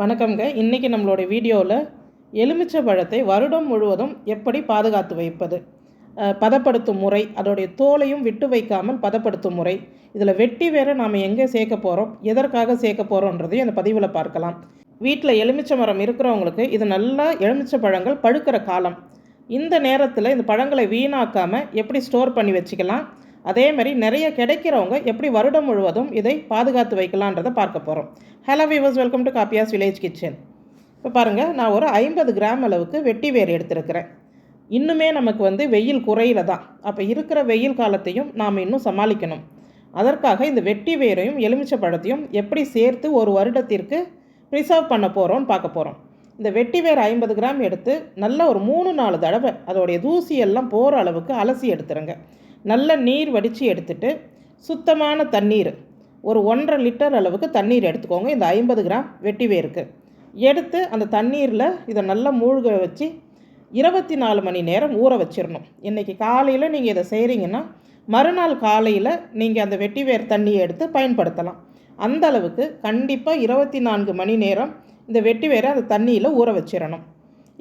வணக்கம்ங்க. இன்றைக்கி நம்மளோட வீடியோவில் எலுமிச்சை பழத்தை வருடம் முழுவதும் எப்படி பாதுகாத்து வைப்பது? பதப்படுத்தும் முறை அதோடைய தோலையும் விட்டு வைக்காமல் பதப்படுத்தும் முறை இதில் வெட்டி வேற நாம் எங்கே சேர்க்க போகிறோம் எதற்காக சேர்க்க போகிறோன்றதையும் அந்த பதிவில் பார்க்கலாம். வீட்டில் எலுமிச்சை மரம் இருக்கிறவங்களுக்கு இது நல்லா எலுமிச்சை பழங்கள் பழுக்கிற காலம். இந்த நேரத்தில் இந்த பழங்களை வீணாக்காமல் எப்படி ஸ்டோர் பண்ணி வச்சுக்கலாம்? அதே மாதிரி நிறைய கிடைக்கிறவங்க எப்படி வருடம் முழுவதும் இதை பாதுகாத்து வைக்கலான்றதை பார்க்க போகிறோம் hello viewers welcome to Kappiya's village kitchen இப்போ பாருங்கள் நான் ஒரு ஐம்பது கிராம் அளவுக்கு வெட்டி வேர் எடுத்திருக்கிறேன். இன்னுமே நமக்கு வந்து வெயில் குறையில தான் அப்போ இருக்கிற வெயில் காலத்தையும் நாம் இன்னும் சமாளிக்கணும். அதற்காக இந்த வெட்டி வேரையும் எலுமிச்சை பழத்தையும் எப்படி சேர்த்து ஒரு வருடத்திற்கு ப்ரிசர்வ் பண்ண போகிறோம்னு பார்க்க போகிறோம் இந்த வெட்டி வேர் ஐம்பது கிராம் எடுத்து நல்ல ஒரு மூணு நாலு தடவை அதோடைய தூசியெல்லாம் போகிற அளவுக்கு அலசி எடுத்துருங்க. நல்ல நீர் வடித்து எடுத்துட்டு சுத்தமான தண்ணீர் ஒரு ஒன்றரை லிட்டர் அளவுக்கு தண்ணீர் எடுத்துக்கோங்க. இந்த ஐம்பது கிராம் வெட்டி வேருக்கு. எடுத்து அந்த தண்ணீரில் இதை நல்லா மூழ்க வச்சு இருபத்தி நாலு மணி நேரம் ஊற வச்சிடணும் இன்றைக்கி காலையில் நீங்கள் இதை செய்கிறீங்கன்னா மறுநாள் காலையில் நீங்கள் அந்த வெட்டி வேர் தண்ணியை எடுத்து பயன்படுத்தலாம். அந்த அளவுக்கு கண்டிப்பாக இருபத்தி நான்கு மணி நேரம் இந்த வெட்டி வேரை அந்த தண்ணியில் ஊற வச்சிடணும்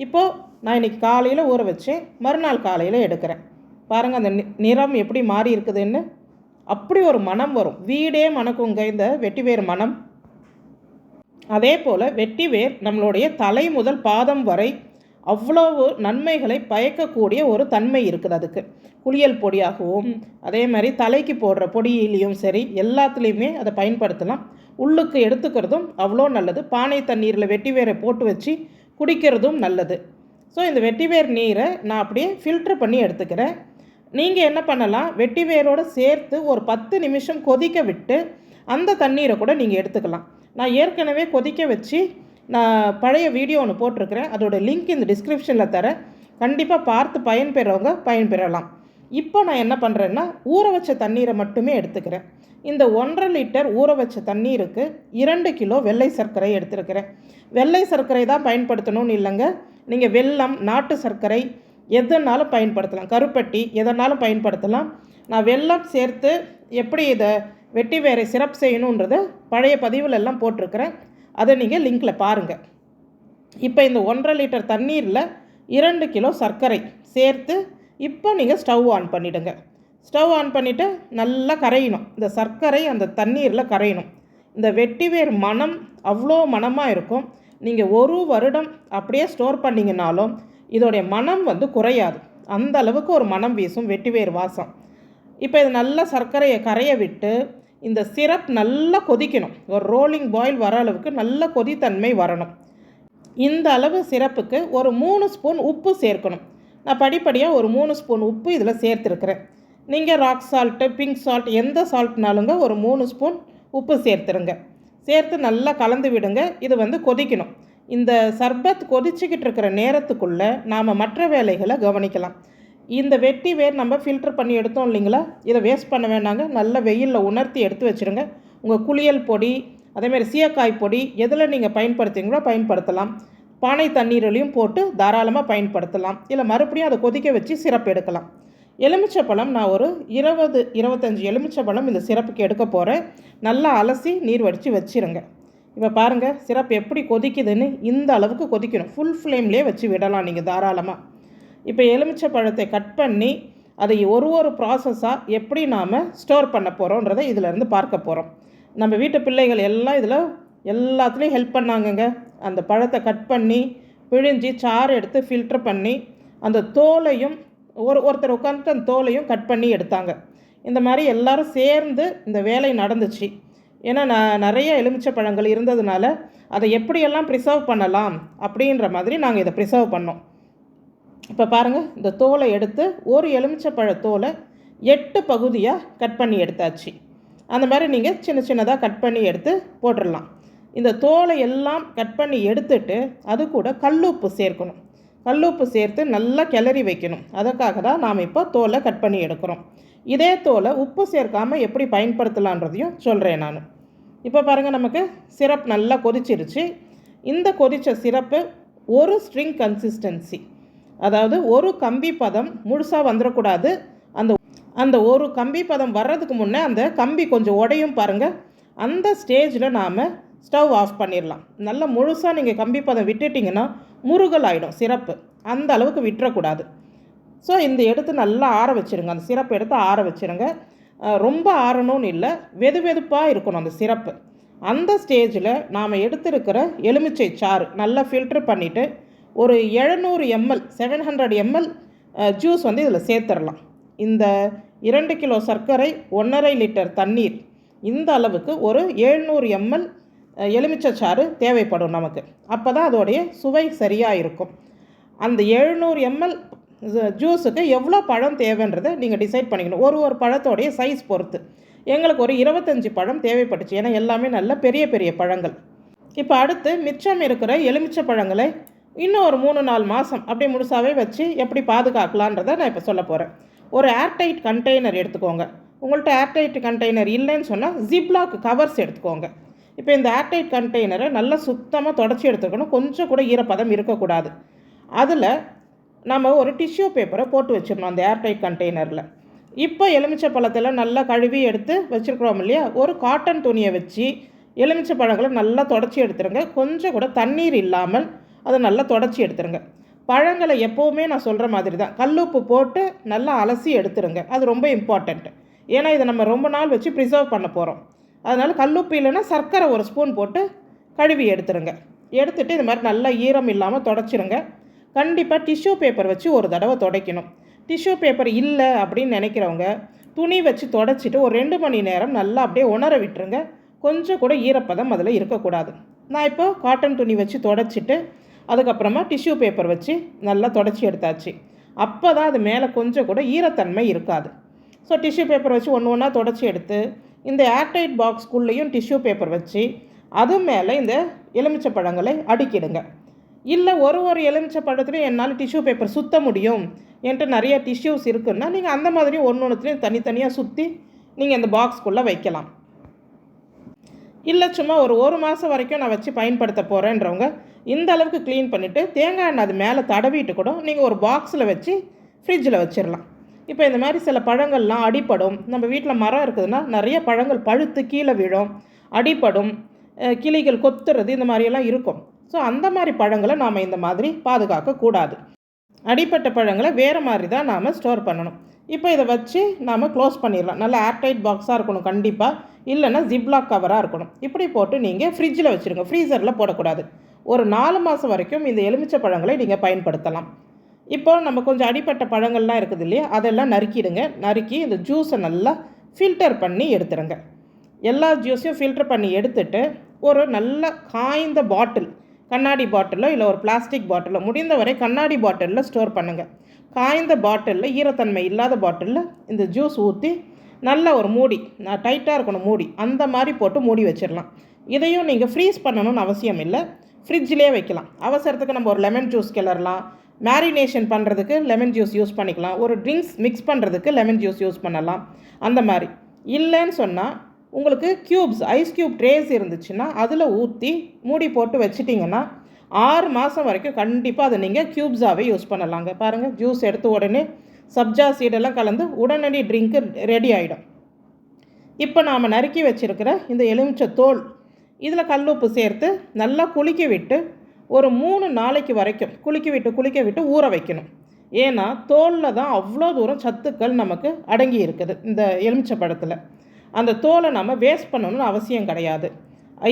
இப்போது நான் இன்றைக்கி காலையில் ஊற வச்சு மறுநாள் காலையில் எடுக்கிறேன். பாருங்கள் அந்த நி- நிறம் எப்படி மாறி இருக்குதுன்னு. அப்படி ஒரு மனம் வரும். வீடே மணக்குங்க இந்த வெட்டிவேர் மனம். அதே போல் வெட்டிவேர் நம்மளுடைய தலை முதல் பாதம் வரை அவ்வளவு நன்மைகளை பயக்கக்கூடிய ஒரு தன்மை இருக்குது அதுக்கு. குளியல் பொடியாகவும் அதே மாதிரி தலைக்கு போடுற பொடியிலையும் சரி எல்லாத்துலேயுமே அதை பயன்படுத்தலாம். உள்ளுக்கு எடுத்துக்கிறதும் அவ்வளோ நல்லது. பானை தண்ணீரில் வெட்டிவேரை போட்டு வச்சு குடிக்கிறதும் நல்லது. ஸோ இந்த வெட்டிவேர் நீரை நான் அப்படியே ஃபில்ட்ரு பண்ணி எடுத்துக்கிறேன். நீங்கள் என்ன பண்ணலாம்? வெட்டி வேரோடு சேர்த்து ஒரு பத்து நிமிஷம் கொதிக்க விட்டு அந்த தண்ணீரை கூட நீங்கள் எடுத்துக்கலாம். நான் ஏற்கனவே கொதிக்க வச்சு நான் பழைய வீடியோ ஒன்று போட்டிருக்கிறேன். அதோட லிங்க் இந்த டிஸ்கிரிப்ஷனில் தரேன். கண்டிப்பாக பார்த்து பயன்பெறவங்க பயன்பெறலாம். இப்போ நான் என்ன பண்ணுறேன்னா ஊற வச்ச தண்ணீரை மட்டுமே எடுத்துக்கிறேன். இந்த ஒன்றரை லிட்டர் ஊற வச்ச தண்ணீருக்கு இரண்டு கிலோ வெள்ளை சர்க்கரை எடுத்துருக்கிறேன். வெள்ளை சர்க்கரை தான் பயன்படுத்தணும்னு இல்லைங்க. நீங்கள் வெல்லம் நாட்டு சர்க்கரை எதனாலும் பயன்படுத்தலாம்? கருப்பட்டி எதனாலும் பயன்படுத்தலாம்? நான் வெள்ளம் சேர்த்து எப்படி இதை வெட்டி வேரை சிறப்பு செய்யணுன்றதை பழைய பதிவில் எல்லாம் போட்டிருக்கிறேன். அதை நீங்கள் லிங்கில் பாருங்கள் இப்போ இந்த ஒன்றரை லிட்டர் தண்ணீரில் இரண்டு கிலோ சர்க்கரை சேர்த்து இப்போ நீங்கள் ஸ்டவ் ஆன் பண்ணிவிடுங்க ஸ்டவ் ஆன் பண்ணிவிட்டு நல்லா கரையணும். இந்த சர்க்கரை அந்த தண்ணீரில் கரையணும். இந்த வெட்டிவேர் மனம் அவ்வளோ மனமாக இருக்கும். நீங்கள் ஒரு வருடம் அப்படியே ஸ்டோர் பண்ணிங்கனாலும் இதோடைய மனம் வந்து குறையாது. அந்த அளவுக்கு ஒரு மனம் வீசும் வெட்டிவேர் வாசம். இப்போ இது நல்லா சர்க்கரையை கரைய விட்டு இந்த சிரப் நல்லா கொதிக்கணும். ஒரு ரோலிங் பாயில் வர அளவுக்கு நல்ல கொதித்தன்மை வரணும். இந்த அளவு சிரப்புக்கு ஒரு மூணு ஸ்பூன் உப்பு சேர்க்கணும். நான் படிப்படியாக ஒரு மூணு ஸ்பூன் உப்பு இதில் சேர்த்துருக்குறேன். நீங்கள் ராக் சால்ட்டு பிங்க் சால்ட் எந்த சால்ட்னாலுங்க ஒரு மூணு ஸ்பூன் உப்பு சேர்த்துருங்க. சேர்த்து நல்லா கலந்து விடுங்க. இது வந்து கொதிக்கணும். இந்த சர்பத் கொதிச்சுக்கிட்டு இருக்கிற நேரத்துக்குள்ளே நாம் மற்ற வேலைகளை கவனிக்கலாம். இந்த வெட்டி வேர் நம்ம ஃபில்டர் பண்ணி எடுத்தோம் இல்லைங்களா? இதை வேஸ்ட் பண்ண வேணாங்க நல்ல வெயிலில் உணர்த்தி எடுத்து வச்சுருங்க. உங்கள் குளியல் பொடி அதேமாதிரி சீயக்காய் பொடி எதில் நீங்கள் பயன்படுத்துகிறீங்களோ பயன்படுத்தலாம். பானை தண்ணீரிலையும் போட்டு தாராளமாக பயன்படுத்தலாம். இல்லை மறுபடியும் அதை கொதிக்க வச்சு சிறப்பு எடுக்கலாம். எலுமிச்சப்பழம் நான் ஒரு இருபது இருபத்தஞ்சி எலுமிச்சப்பழம் இந்த சிரப்புக்கு எடுக்க போகிறேன் நல்லா அலசி நீர் வடித்து வச்சுருங்க. இப்போ பாருங்கள் சிரப் எப்படி கொதிக்குதுன்னு இந்த அளவுக்கு கொதிக்கணும். ஃபுல் ஃப்ளேம்லேயே வச்சு விடலாம் நீங்கள் தாராளமாக இப்போ எலுமிச்சை பழத்தை கட் பண்ணி அதை ஒரு ஒரு ப்ராசஸாக எப்படி நாம் ஸ்டோர் பண்ண போகிறோன்றதை இதிலேருந்து பார்க்க போகிறோம் நம்ம வீட்டு பிள்ளைகள் எல்லாம் இதில் எல்லாத்துலேயும் ஹெல்ப் பண்ணாங்கங்க. அந்த பழத்தை கட் பண்ணி பிழிஞ்சு சாறு எடுத்து ஃபில்டர் பண்ணி அந்த தோலையும் ஒரு ஒருத்தர் உட்காந்துட்டு அந்த தோலையும் கட் பண்ணி எடுத்தாங்க. இந்த மாதிரி எல்லோரும் சேர்ந்து இந்த வேலை நடந்துச்சு. ஏன்னா நான் நிறைய எலுமிச்சை பழங்கள் இருந்ததுனால அதை எப்படியெல்லாம் ப்ரிசர்வ் பண்ணலாம் அப்படின்ற மாதிரி நாங்கள் இதை ப்ரிசர்வ் பண்ணோம். இப்போ பாருங்கள் இந்த தோலை எடுத்து ஒரு எலுமிச்சப்பழ தோலை எட்டு பகுதியாக கட் பண்ணி எடுத்தாச்சு. அந்த மாதிரி நீங்கள் சின்ன சின்னதாக கட் பண்ணி எடுத்து போட்டுடலாம். இந்த தோலை எல்லாம் கட் பண்ணி எடுத்துட்டு அது கூட கல்லுப்பு சேர்க்கணும். கல்லுப்பு சேர்த்து நல்லா கிளறி வைக்கணும். அதற்காக தான் நாம் இப்போ தோலை கட் பண்ணி எடுக்கிறோம். இதே தோலை உப்பு சேர்க்காமல் எப்படி பயன்படுத்தலான்றதையும் சொல்கிறேன் நான். இப்போ பாருங்கள் நமக்கு சிரப் நல்லா கொதிச்சிருச்சு. இந்த கொதித்த சிரப்பு ஒரு ஸ்ட்ரிங் கன்சிஸ்டன்சி அதாவது ஒரு கம்பி பதம் முழுசாக வந்துடக்கூடாது அந்த அந்த ஒரு கம்பி பதம் வர்றதுக்கு முன்னே அந்த கம்பி கொஞ்சம் உடையும் பாருங்கள் அந்த ஸ்டேஜில் நாம் ஸ்டவ் ஆஃப் பண்ணிடலாம் நல்லா முழுசாக நீங்கள் கம்பி பதம் விட்டுட்டிங்கன்னா முருகல் ஆகிடும் சிரப்பு. அந்த அளவுக்கு விட்டுறக்கூடாது. ஸோ இந்த எடுத்து நல்லா ஆற வச்சுருங்க. அந்த சிரப்பு எடுத்து ஆற வச்சுருங்க. ரொம்ப ஆறணும்னு இல்லை வெது வெதுப்பாக இருக்கணும் அந்த சிறப்பு. அந்த ஸ்டேஜில் நாம் எடுத்திருக்கிற எலுமிச்சை சாறு நல்லா ஃபில்டர் பண்ணிவிட்டு ஒரு எழுநூறு ML seven hundred ML juice வந்து இதில் சேர்த்துடலாம். இந்த இரண்டு கிலோ சர்க்கரை ஒன்றரை லிட்டர் தண்ணீர் இந்த அளவுக்கு ஒரு எழுநூறு எம்எல் எலுமிச்சை சாறு தேவைப்படும் நமக்கு. அப்போ தான் அதோடைய சுவை சரியாக இருக்கும். அந்த எழுநூறு எம்எல் ஜூஸுக்கு எவ்வளோ பழம் தேவைன்றதை நீங்கள் டிசைட் பண்ணிக்கணும். ஒரு ஒரு பழத்தோடைய சைஸ் பொறுத்து. எங்களுக்கு ஒரு இருபத்தஞ்சி பழம் தேவைப்பட்டுச்சு. ஏன்னா எல்லாமே நல்ல பெரிய பெரிய பழங்கள். இப்போ அடுத்து மிச்சம் இருக்கிற எலுமிச்சை பழங்களை இன்னும் ஒரு மூணு நாலு மாதம் அப்படியே முழுசாகவே வச்சு எப்படி பாதுகாக்கலான்றதை நான் இப்போ சொல்ல போகிறேன் ஒரு ஏர்டைட் கண்டெய்னர் எடுத்துக்கோங்க. உங்கள்கிட்ட ஏர்டைட் கண்டெய்னர் இல்லைன்னு சொன்னால் ஜிப்லாக் கவர்ஸ் எடுத்துக்கோங்க. இப்போ இந்த ஏர்டைட் கண்டெய்னரை நல்லா சுத்தமாக தொடச்சி எடுத்துக்கணும் கொஞ்சம் கூட ஈரப்பதம் இருக்கக்கூடாது. அதில் நம்ம ஒரு டிஷ்யூ பேப்பரை போட்டு வச்சிடணும் அந்த ஏர்டைட் கண்டெய்னரில் இப்போ எலுமிச்சை பழத்தில் நல்லா கழுவி எடுத்து வச்சுருக்குறோம் இல்லையா? ஒரு காட்டன் துணியை வச்சு எலுமிச்சை பழங்களை நல்லா தொடச்சி எடுத்துருங்க. கொஞ்சம் கூட தண்ணீர் இல்லாமல் அதை நல்லா தொடச்சி எடுத்துருங்க. பழங்களை எப்போவுமே நான் சொல்கிற மாதிரி தான் கல்லுப்பு போட்டு நல்லா அலசி எடுத்துருங்க. அது ரொம்ப இம்பார்ட்டண்ட்டு ஏன்னா இதை நம்ம ரொம்ப நாள் வச்சு ப்ரிசர்வ் பண்ண போகிறோம் அதனால் கல்லுப்பு இல்லைன்னா சர்க்கரை ஒரு ஸ்பூன் போட்டு கழுவி எடுத்துருங்க. எடுத்துகிட்டு இது மாதிரி நல்லா ஈரம் இல்லாமல் தொடச்சிருங்க. கண்டிப்பாக டிஷ்யூ பேப்பர் வச்சு ஒரு தடவை துடைக்கணும். டிஷ்யூ பேப்பர் இல்லை அப்படின்னு நினைக்கிறவங்க துணி வச்சு தொடச்சிட்டு ஒரு ரெண்டு மணி நேரம் நல்லா அப்படியே உணர விட்டுருங்க. கொஞ்சம் கூட ஈரப்பதம் அதில் இருக்கக்கூடாது. நான் இப்போ காட்டன் துணி வச்சு தொடச்சிட்டு அதுக்கப்புறமா டிஷ்யூ பேப்பர் வச்சு நல்லா தொடச்சி எடுத்தாச்சு. அப்போ தான் அது மேலே கொஞ்சம் கூட ஈரத்தன்மை இருக்காது. ஸோ டிஷ்யூ பேப்பர் வச்சு ஒன்று ஒன்றா தொடச்சி எடுத்து இந்த ஏர்டைட் பாக்ஸ்குள்ளேயும் டிஷ்யூ பேப்பர் வச்சு அது மேலே இந்த எலுமிச்சை பழங்களை அடுக்கிடுங்க. இல்லை ஒரு ஒரு எலுமிச்சை பழத்துலையும் என்னால் டிஷ்யூ பேப்பர் சுத்த முடியும் என்கிட்ட நிறைய டிஷ்யூஸ் இருக்குன்னா நீங்கள் அந்த மாதிரி ஒன்று ஒன்றுத்துலையும் தனித்தனியாக சுற்றி நீங்கள் இந்த பாக்ஸ்க்குள்ளே வைக்கலாம். இல்லை சும்மா ஒரு ஒரு மாதம் வரைக்கும் நான் வச்சு பயன்படுத்த போகிறேன்றவங்க இந்த அளவுக்கு க்ளீன் பண்ணிவிட்டு தேங்காய் எண்ணெய் அது மேலே தடவிட்டு கூட நீங்கள் ஒரு பாக்ஸில் வச்சு ஃப்ரிட்ஜில் வச்சிடலாம் இப்போ இந்த மாதிரி சில பழங்கள்லாம் அடிப்படும் நம்ம வீட்டில் மரம் இருக்குதுன்னா நிறைய பழங்கள் பழுத்து கீழே விழும் அடிப்படும் கிளிகள் கொத்துறது இந்த மாதிரியெல்லாம் இருக்கும். ஸோ அந்த மாதிரி பழங்களை நாம் இந்த மாதிரி பாதுகாக்கக்கூடாது. அடிப்பட்ட பழங்களை வேறு மாதிரி தான் நாம் ஸ்டோர் பண்ணணும். இப்போ இதை வச்சு நாம் க்ளோஸ் பண்ணிடலாம். நல்லா ஏர்டைட் பாக்ஸாக இருக்கணும் கண்டிப்பாக இல்லைன்னா ஜிப்லாக் கவராக இருக்கணும். இப்படி போட்டு நீங்கள் ஃப்ரிட்ஜில் வச்சுருங்க. ஃப்ரீசரில் போடக்கூடாது. ஒரு நாலு மாதம் வரைக்கும் இந்த எலுமிச்சை பழங்களை நீங்கள் பயன்படுத்தலாம். இப்போ நம்ம கொஞ்சம் அடிப்பட்ட பழங்கள்லாம் இருக்குது இல்லையா? அதெல்லாம் நறுக்கிடுங்க. நறுக்கி இந்த ஜூஸை நல்லா ஃபில்டர் பண்ணி எடுத்துருங்க. எல்லா ஜூஸையும் ஃபில்டர் பண்ணி எடுத்துட்டு ஒரு நல்ல காய்ந்த பாட்டில் கண்ணாடி பாட்டிலோ இல்லை ஒரு பிளாஸ்டிக் பாட்டிலோ முடிந்தவரை கண்ணாடி பாட்டிலில் ஸ்டோர் பண்ணுங்கள் காய்ந்த பாட்டிலில் ஈரத்தன்மை இல்லாத பாட்டிலில் இந்த ஜூஸ் ஊற்றி நல்ல ஒரு மூடி நான் டைட்டாக இருக்கணும் மூடி அந்த மாதிரி போட்டு மூடி வச்சிடலாம். இதையும் நீங்கள் ஃப்ரீஸ் பண்ணணும்னு அவசியம் இல்லை. ஃப்ரிட்ஜிலே வைக்கலாம். அவசரத்துக்கு நம்ம ஒரு லெமன் ஜூஸ் கிளறலாம். மேரினேஷன் பண்ணுறதுக்கு லெமன் ஜூஸ் யூஸ் பண்ணிக்கலாம். ஒரு ட்ரிங்க்ஸ் மிக்ஸ் பண்ணுறதுக்கு லெமன் ஜூஸ் யூஸ் பண்ணலாம். அந்த மாதிரி. இல்லைன்னு சொன்னால் உங்களுக்கு க்யூப்ஸ் ஐஸ் க்யூப் ட்ரேஸ் இருந்துச்சுன்னா அதில் ஊற்றி மூடி போட்டு வச்சிட்டிங்கன்னா ஆறு மாதம் வரைக்கும் கண்டிப்பாக அதை நீங்கள் க்யூப்ஸாகவே யூஸ் பண்ணலாங்க. பாருங்கள் ஜூஸ் எடுத்த உடனே சப்ஜா சீடெல்லாம் கலந்து உடனடி ட்ரிங்க்கு ரெடி ஆகிடும் இப்போ நாம் நறுக்கி வச்சுருக்கிற இந்த எலுமிச்சை தோல் இதில் கல்லுப்பு சேர்த்து நல்லா குளிக்க விட்டு ஒரு மூணு நாளைக்கு வரைக்கும் குளிக்க விட்டு குளிக்க விட்டு ஊற வைக்கணும். ஏன்னா தோலில் தான் அவ்வளோ தூரம் சத்துக்கள் நமக்கு அடங்கி இருக்குது இந்த எலுமிச்சை பழத்தில். அந்த தோலை நம்ம வேஸ்ட் பண்ணணும்னு அவசியம் கிடையாது.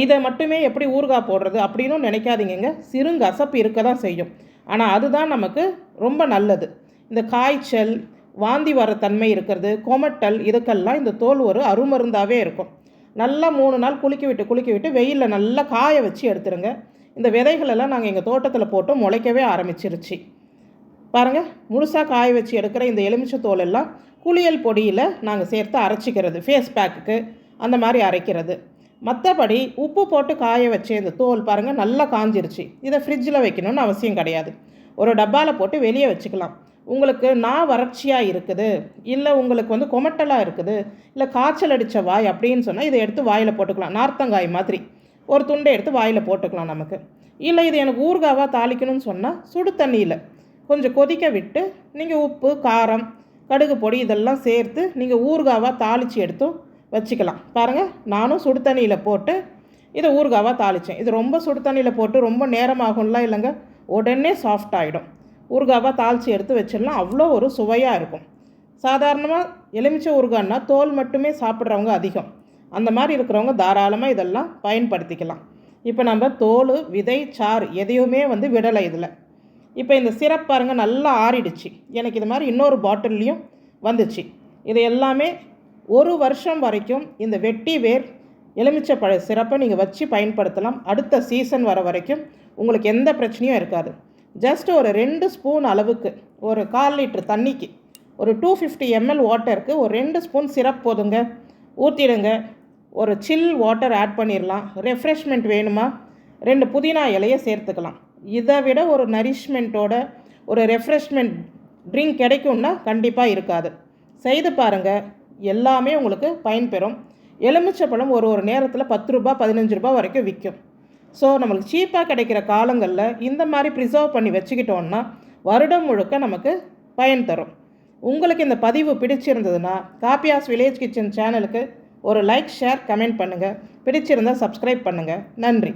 இதை மட்டுமே எப்படி ஊறுகாய் போடுறது அப்படின்னு நினைக்காதீங்கங்க. சிறுங்கசப்பு இருக்க தான் செய்யும். ஆனால் அதுதான் நமக்கு ரொம்ப நல்லது. இந்த காய்ச்சல் வாந்தி வர தன்மை இருக்கிறது கொமட்டல் இதுக்கெல்லாம் இந்த தோல் ஒரு அருமருந்தாகவே இருக்கும். நல்லா மூணு நாள் குளிக்க விட்டு குளிக்க விட்டு வெயிலில் நல்லா காய வச்சு எடுத்துருங்க. இந்த விதைகளெல்லாம் நாங்கள் எங்கள் தோட்டத்தில் போட்டு முளைக்கவே ஆரம்பிச்சிருச்சு. பாருங்கள் முழுசாக காய வச்சு எடுக்கிற இந்த எலுமிச்சை தோல் எல்லாம் குளியல் பொடியில் நாங்கள் சேர்த்து அரைச்சிக்கிறது ஃபேஸ் பேக்குக்கு அந்த மாதிரி அரைக்கிறது. மற்றபடி உப்பு போட்டு காய வச்சு இந்த தோல் பாருங்கள் நல்லா காஞ்சிருச்சு. இதை ஃப்ரிட்ஜில் வைக்கணும்னு அவசியம் கிடையாது. ஒரு டப்பாவில் போட்டு வெளியே வச்சுக்கலாம். உங்களுக்கு நா வறட்சியாக இருக்குது இல்லை உங்களுக்கு வந்து கொமட்டலாக இருக்குது இல்லை காய்ச்சல் அடித்த வாய் அப்படின்னு சொன்னால் இதை எடுத்து வாயில் போட்டுக்கலாம். நார்த்தங்காய் மாதிரி. ஒரு துண்டை எடுத்து வாயில் போட்டுக்கலாம் நமக்கு. இல்லை இது எனக்கு ஊறுகாவாக தாளிக்கணும்னு சொன்னால் சுடு தண்ணியில் கொஞ்சம் கொதிக்க விட்டு நீங்கள் உப்பு காரம் கடுகு பொடி இதெல்லாம் சேர்த்து நீங்கள் ஊறுகாவாக தாளித்து எடுத்தும் வச்சுக்கலாம். பாருங்கள் நானும் சுடு தண்ணியில் போட்டு இதை ஊறுகாவாக தாளித்தேன் இது ரொம்ப சுடு தண்ணியில் போட்டு ரொம்ப நேரமாகும்லாம் இல்லைங்க உடனே சாஃப்ட் ஆகிடும் ஊறுகாவாக தாளித்து எடுத்து வச்சிடலாம் அவ்வளோ ஒரு சுவையாக இருக்கும். சாதாரணமாக எலுமிச்சை ஊறுகான்னா தோல் மட்டுமே சாப்பிட்றவங்க அதிகம். அந்த மாதிரி இருக்கிறவங்க தாராளமாக இதெல்லாம் பயன்படுத்திக்கலாம். இப்போ நம்ம தோல் விதை சாறு எதையுமே வந்து விடலை இதில். இப்போ இந்த சிரப் பாருங்கள் நல்லா ஆறிடுச்சு. எனக்கு இது மாதிரி இன்னொரு பாட்டில்லையும் வந்துச்சு. இது எல்லாமே ஒரு வருஷம் வரைக்கும் இந்த வெட்டி வேர் எலுமிச்சை பழ சிறப்பை நீங்கள் வச்சு பயன்படுத்தலாம். அடுத்த சீசன் வர வரைக்கும் உங்களுக்கு எந்த பிரச்சனையும் இருக்காது. ஜஸ்ட் ஒரு ரெண்டு ஸ்பூன் அளவுக்கு ஒரு கால் லிட்டர் தண்ணிக்கு ஒரு டூ ஃபிஃப்டி எம்எல் வாட்டருக்கு ஒரு ரெண்டு ஸ்பூன் சிரப் போதுங்க. ஊற்றிடுங்க ஒரு சில் வாட்டர் ஆட் பண்ணிடலாம். ரெஃப்ரெஷ்மெண்ட் வேணுமா? ரெண்டு புதினா இலையை சேர்த்துக்கலாம். இதை விட ஒரு நரிஷ்மெண்ட்டோட ஒரு ரெஃப்ரெஷ்மெண்ட் ட்ரிங்க் கிடைக்கும்னா கண்டிப்பாக இருக்காது. செய்து பாருங்கள் எல்லாமே உங்களுக்கு பயன்பெறும் எலுமிச்சப்பழம் ஒரு ஒரு நேரத்தில் பத்து ரூபா பதினஞ்சு ரூபா வரைக்கும் விற்கும் ஸோ நம்மளுக்கு சீப்பாக கிடைக்கிற காலங்களில் இந்த மாதிரி ப்ரிசர்வ் பண்ணி வச்சுக்கிட்டோன்னா வருடம் முழுக்க நமக்கு பயன் தரும். உங்களுக்கு இந்த பதிவு பிடிச்சிருந்ததுன்னா காப்பியாஸ் வில்லேஜ் கிச்சன் சேனலுக்கு ஒரு லைக் ஷேர் கமெண்ட் பண்ணுங்கள் பிடிச்சிருந்தால் சப்ஸ்கிரைப் பண்ணுங்கள் நன்றி.